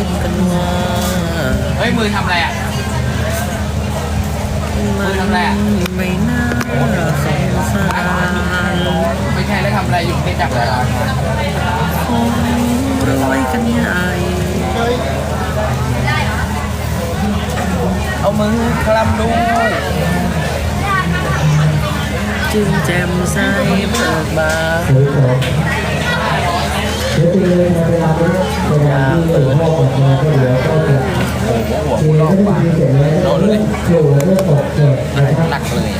คิดกันว่าเฮ้ยมือทำอะไรอะมันไรอะ ไม่น่าสงสารไม่ใช่แล้วทำอะไรอยู่ที่จับอะไรอะคงรวยกันใหญ่เอามือคลำดูจึงแจ่มใสเบิกบาน เดี๋ยวตีเลยนะเวลาเวลาที่ตื่นพ่อออกมาก็เดี๋ยวก็จะโอ้โหหัวตีกูลก็อกจะมีเสียงแล้วเดี๋ยวเรื่องตกเกิดนะครับหนักเลย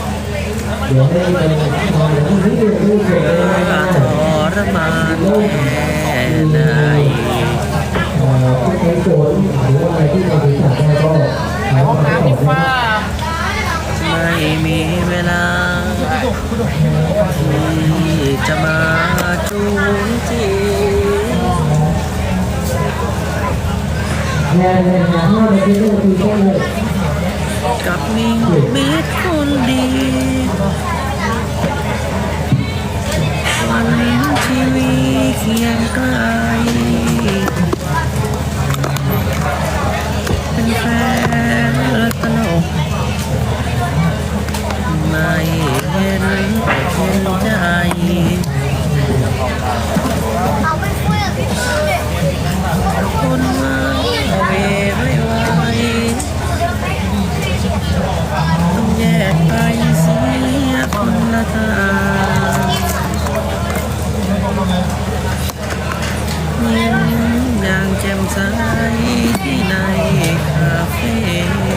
เดี๋ยวให้เป็นอนที่นี่นี่เสร็จแล้วบาทรมานแค่ไหนเอ่อที่ใช้โจรหรือว่าอะไรที่เรา กับมีเม็ดคนดี ใจที่ในคาเฟ่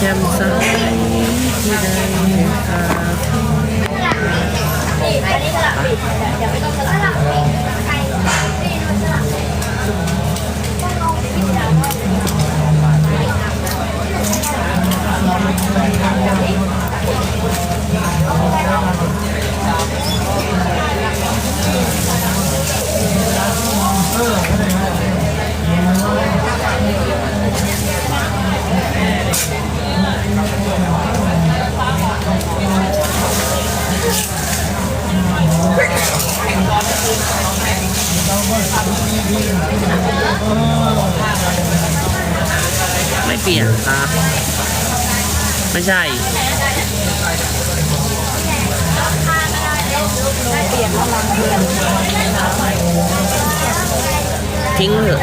chăm sóc dưới đây à Thank you. เปลี่ยนครับไม่ใช่ทิ้งเถอะ